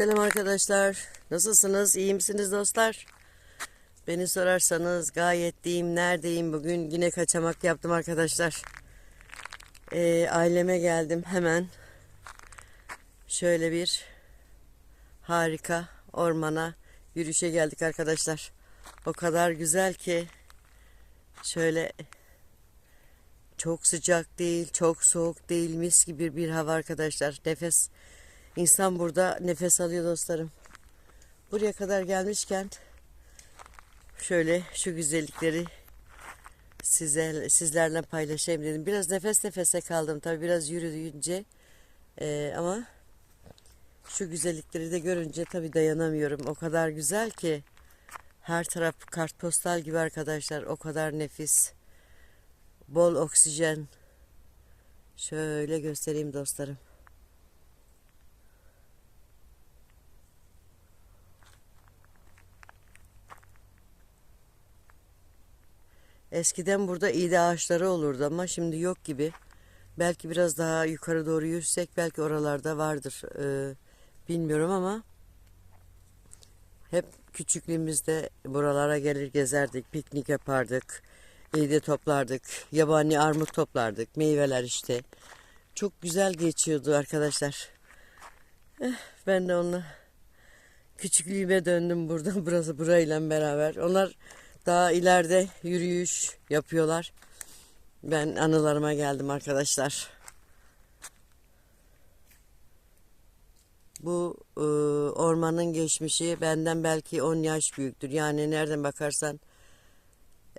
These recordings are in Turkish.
Selam arkadaşlar. Nasılsınız? İyi misiniz dostlar? Beni sorarsanız gayet iyiyim. Neredeyim bugün? Yine kaçamak yaptım arkadaşlar. Ee, aileme geldim hemen. Şöyle bir harika ormana yürüyüşe geldik arkadaşlar. O kadar güzel ki şöyle çok sıcak değil, çok soğuk değil, mis gibi bir hava arkadaşlar. Nefes İnsan burada nefes alıyor dostlarım. Buraya kadar gelmişken şöyle şu güzellikleri size, sizlerle paylaşayım dedim. Biraz nefes nefese kaldım tabi biraz yürüyünce Ee, ama şu güzellikleri de görünce tabi dayanamıyorum. O kadar güzel ki her taraf kartpostal gibi arkadaşlar o kadar nefis bol oksijen şöyle göstereyim dostlarım. Eskiden burada iğde ağaçları olurdu ama şimdi yok gibi. Belki biraz daha yukarı doğru yürüsek belki oralarda vardır. Ee, bilmiyorum ama hep küçüklüğümüzde buralara gelir gezerdik, piknik yapardık, iğde toplardık, yabani armut toplardık, meyveler işte. Çok güzel geçiyordu arkadaşlar. Eh, ben de onunla küçüklüğüme döndüm buradan burası burayla beraber. Onlar daha ileride yürüyüş yapıyorlar. Ben anılarıma geldim arkadaşlar. Bu e, ormanın geçmişi benden belki 10 yaş büyüktür. Yani nereden bakarsan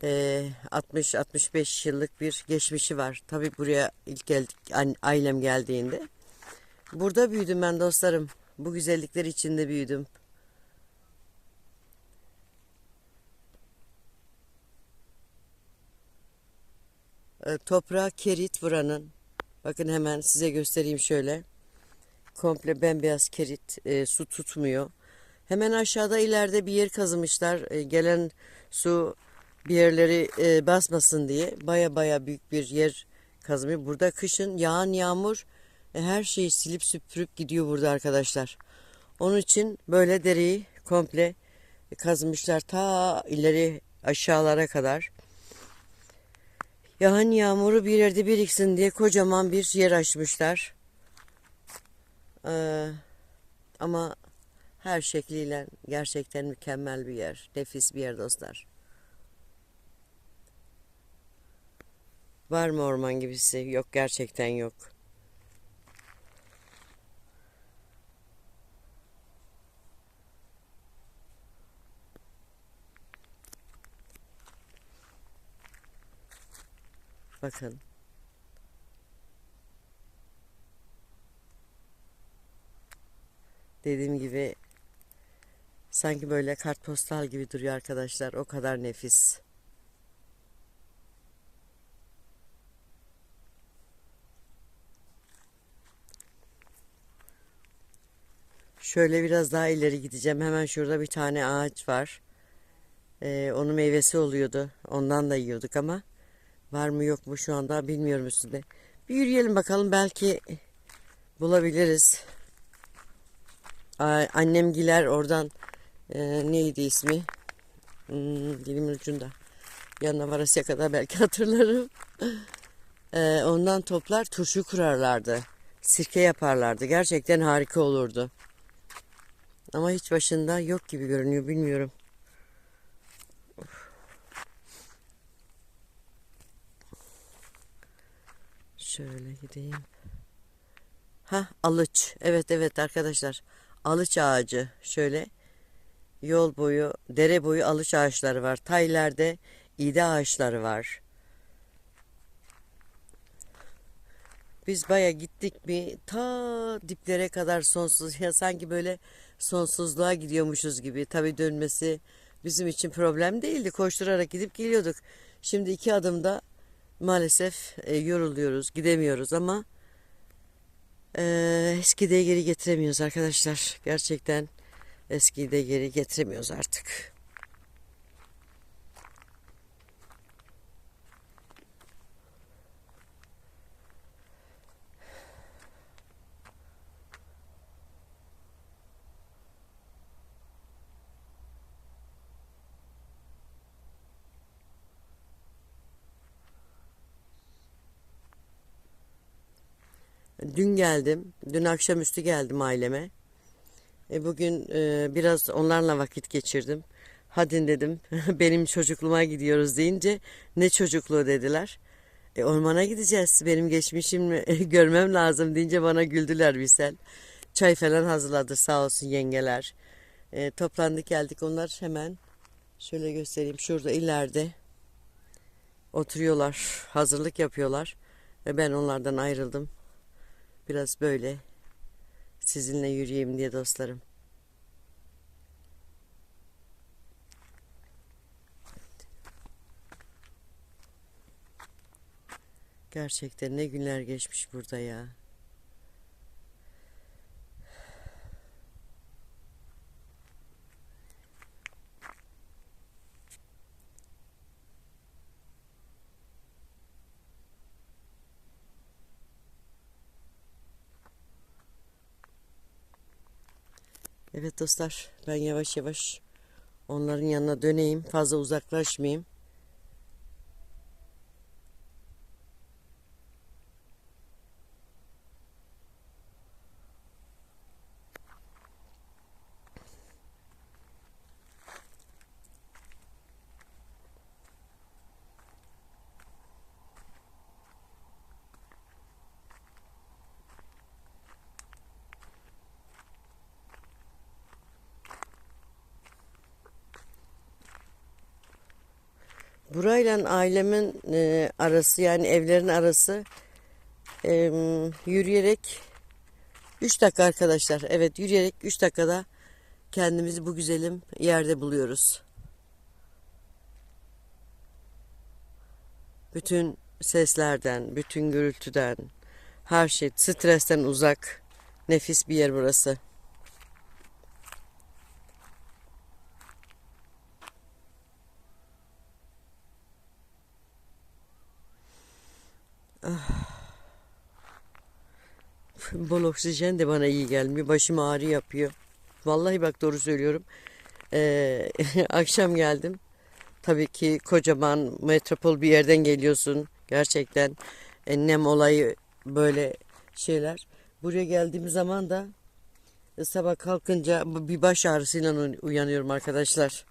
e, 60-65 yıllık bir geçmişi var. Tabii buraya ilk geldik ailem geldiğinde. Burada büyüdüm ben dostlarım. Bu güzellikler içinde büyüdüm. E, toprağı kerit buranın. Bakın hemen size göstereyim şöyle. Komple bembeyaz kerit e, su tutmuyor. Hemen aşağıda ileride bir yer kazımışlar. E, gelen su bir yerleri e, basmasın diye. Baya baya büyük bir yer kazımıyor. Burada kışın yağan yağmur e, her şeyi silip süpürüp gidiyor burada arkadaşlar. Onun için böyle dereyi komple kazmışlar ta ileri aşağılara kadar. Yağan yağmuru bir yerde biriksin diye kocaman bir yer açmışlar. Ee, ama her şekliyle gerçekten mükemmel bir yer. Nefis bir yer dostlar. Var mı orman gibisi? Yok gerçekten yok. Bakın. Dediğim gibi sanki böyle kartpostal gibi duruyor arkadaşlar. O kadar nefis. Şöyle biraz daha ileri gideceğim. Hemen şurada bir tane ağaç var. Ee, onun meyvesi oluyordu. Ondan da yiyorduk ama Var mı yok mu şu anda bilmiyorum üstünde. Bir yürüyelim bakalım belki bulabiliriz. Annem giler oradan e, neydi ismi? Hmm, dilimin ucunda. Yanına varasıya kadar belki hatırlarım. e, ondan toplar turşu kurarlardı. Sirke yaparlardı. Gerçekten harika olurdu. Ama hiç başında yok gibi görünüyor bilmiyorum. Şöyle gideyim. Ha alıç. Evet evet arkadaşlar. Alıç ağacı. Şöyle yol boyu, dere boyu alıç ağaçları var. Taylerde iğde ağaçları var. Biz baya gittik mi ta diplere kadar sonsuz ya sanki böyle sonsuzluğa gidiyormuşuz gibi. Tabii dönmesi bizim için problem değildi. Koşturarak gidip geliyorduk. Şimdi iki adımda maalesef e, yoruluyoruz, gidemiyoruz ama e, eskiyi geri getiremiyoruz arkadaşlar. Gerçekten eskiyi de geri getiremiyoruz artık. Dün geldim. Dün akşamüstü geldim aileme. E, bugün e, biraz onlarla vakit geçirdim. Hadi dedim benim çocukluğuma gidiyoruz deyince ne çocukluğu dediler. E, ormana gideceğiz. Benim geçmişimi görmem lazım deyince bana güldüler Visel. Çay falan hazırladı sağ olsun yengeler. E, toplandık geldik. Onlar hemen şöyle göstereyim. Şurada ileride oturuyorlar. Hazırlık yapıyorlar. Ve ben onlardan ayrıldım. Biraz böyle sizinle yürüyeyim diye dostlarım. Gerçekten ne günler geçmiş burada ya. Evet dostlar, ben yavaş yavaş onların yanına döneyim. Fazla uzaklaşmayayım. Burayla ailemin e, arası yani evlerin arası e, yürüyerek 3 dakika arkadaşlar. Evet yürüyerek 3 dakikada kendimizi bu güzelim yerde buluyoruz. Bütün seslerden, bütün gürültüden, her şey stresten uzak. Nefis bir yer burası. Bol oksijen de bana iyi gelmiyor. Başım ağrı yapıyor. Vallahi bak doğru söylüyorum. Ee, akşam geldim. Tabii ki kocaman metropol bir yerden geliyorsun. Gerçekten e, nem olayı böyle şeyler. Buraya geldiğim zaman da e, sabah kalkınca bir baş ağrısıyla uyanıyorum arkadaşlar.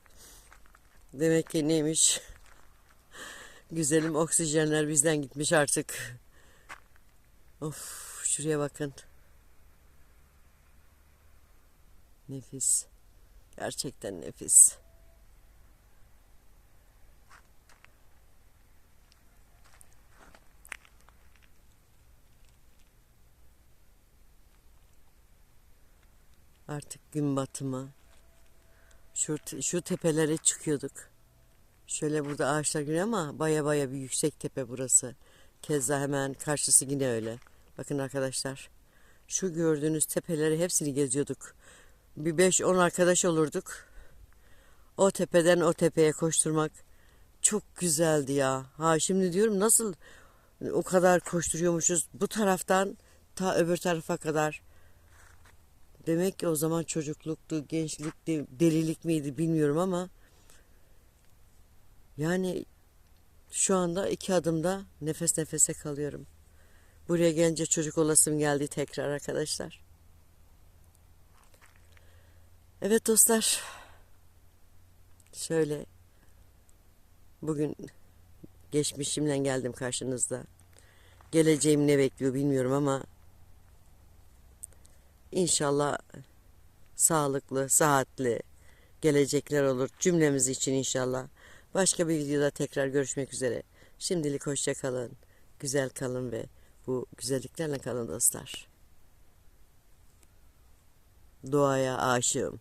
Demek ki neymiş? Güzelim oksijenler bizden gitmiş artık. Of şuraya bakın. Nefis. Gerçekten nefis. Artık gün batımı. Şu, şu tepelere çıkıyorduk. Şöyle burada ağaçlar görüyor ama baya baya bir yüksek tepe burası. Keza hemen karşısı yine öyle. Bakın arkadaşlar. Şu gördüğünüz tepeleri hepsini geziyorduk. Bir 5-10 arkadaş olurduk. O tepeden o tepeye koşturmak çok güzeldi ya. Ha şimdi diyorum nasıl o kadar koşturuyormuşuz bu taraftan ta öbür tarafa kadar. Demek ki o zaman çocukluktu, gençlikti, delilik miydi bilmiyorum ama yani şu anda iki adımda nefes nefese kalıyorum. Buraya gelince çocuk olasım geldi tekrar arkadaşlar. Evet dostlar. Şöyle bugün geçmişimle geldim karşınızda. Geleceğim ne bekliyor bilmiyorum ama inşallah sağlıklı, sıhhatli gelecekler olur. Cümlemiz için inşallah. Başka bir videoda tekrar görüşmek üzere. Şimdilik hoşça kalın. Güzel kalın ve bu güzelliklerle kalın dostlar. Doğaya aşığım.